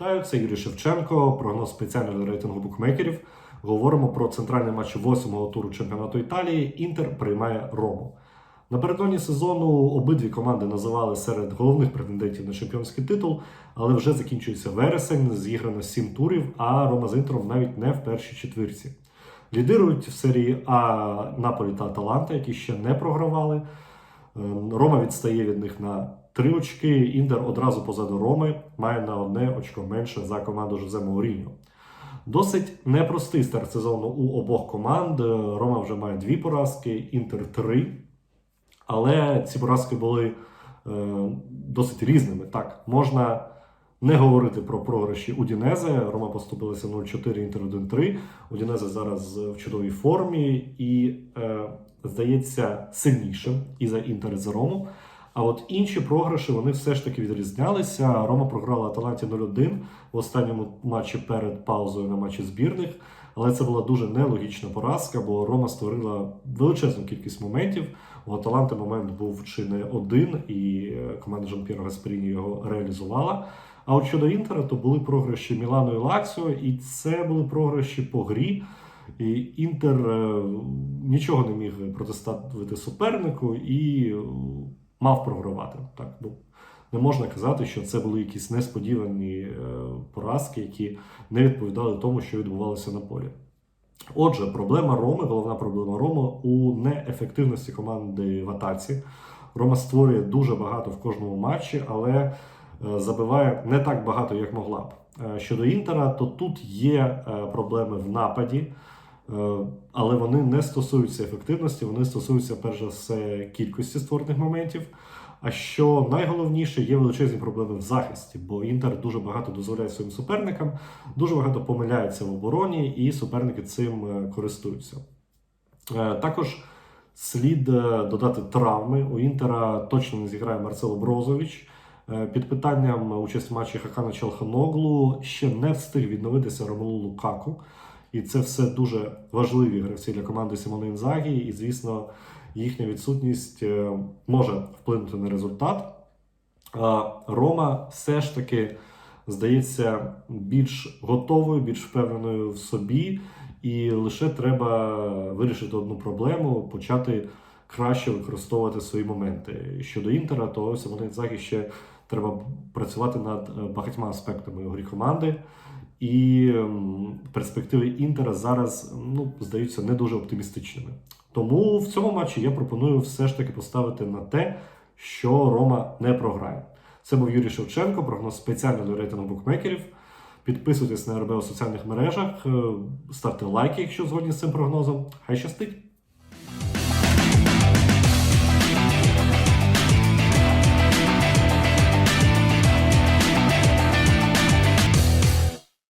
Вітаю, це Юрій Шевченко, прогноз спеціального рейтингу букмекерів. Говоримо про центральний матч восьмого туру чемпіонату Італії. Інтер приймає Рому. Напередодні сезону обидві команди називали серед головних претендентів на чемпіонський титул, але вже закінчується вересень, зіграно сім турів, а Рома з Інтером навіть не в першій четвірці. Лідирують в серії А Наполі та Аталанта, які ще не програвали. Е, Рома відстає від них на три очки. Індер одразу позаду Роми має на одне очко менше за команду Жозе Мауріньо. Досить непростий старт сезону у обох команд. Е, Рома вже має дві поразки, Інтер три. Але ці поразки були е, досить різними. Так, можна не говорити про програші Удінезе. Рома поступилася 0-4, Інтер 1-3. Удінезе зараз в чудовій формі і, е, здається, сильнішим і за Інтер, за Рому. А от інші програші вони все ж таки відрізнялися. Рома програла Аталанті 0-1 в останньому матчі перед паузою на матчі збірних. Але це була дуже нелогічна поразка, бо Рома створила величезну кількість моментів. У Аталанти момент був чи не один, і е, команда Жан-П'єра Гасперіні його реалізувала. А от щодо Інтера, то були програші Мілану і Лаціо, і це були програші по грі. І Інтер е, нічого не міг протиставити супернику і е, мав програвати. Так, ну, не можна казати, що це були якісь несподівані поразки, які не відповідали тому, що відбувалося на полі. Отже, проблема Роми, головна проблема Роми у неефективності команди в атаці. Рома створює дуже багато в кожному матчі, але е, забиває не так багато, як могла б. Е, Щодо Інтера, то тут є е, проблеми в нападі, але вони не стосуються ефективності, вони стосуються перш за все кількості створених моментів. А що найголовніше, є величезні проблеми в захисті, бо Інтер дуже багато дозволяє своїм суперникам, дуже багато помиляється в обороні, і суперники цим е, користуються. Е, Також слід е, додати травми. У Інтера точно не зіграє Марсело Брозович. Під питанням участь в матчі Хакана Чалханоглу ще не встиг відновитися Ромелу Лукаку. І це все дуже важливі гравці для команди Сімони Інзагі. І, звісно, їхня відсутність е, може вплинути на результат. Рома все ж таки здається більш готовою, більш впевненою в собі, і лише треба вирішити одну проблему, почати краще використовувати свої моменти. Щодо інтера, то Симоне Інзагі ще треба працювати над е, багатьма аспектами грі команди. І ем, перспективи Інтера зараз ну, здаються не дуже оптимістичними. Тому в цьому матчі я пропоную все ж таки поставити на те, що Рома не програє. Це був Юрій Шевченко, прогноз спеціально для рейтингу букмекерів. Підписуйтесь на РБ у соціальних мережах, е, ставте лайки, якщо згодні з цим прогнозом. Хай щастить!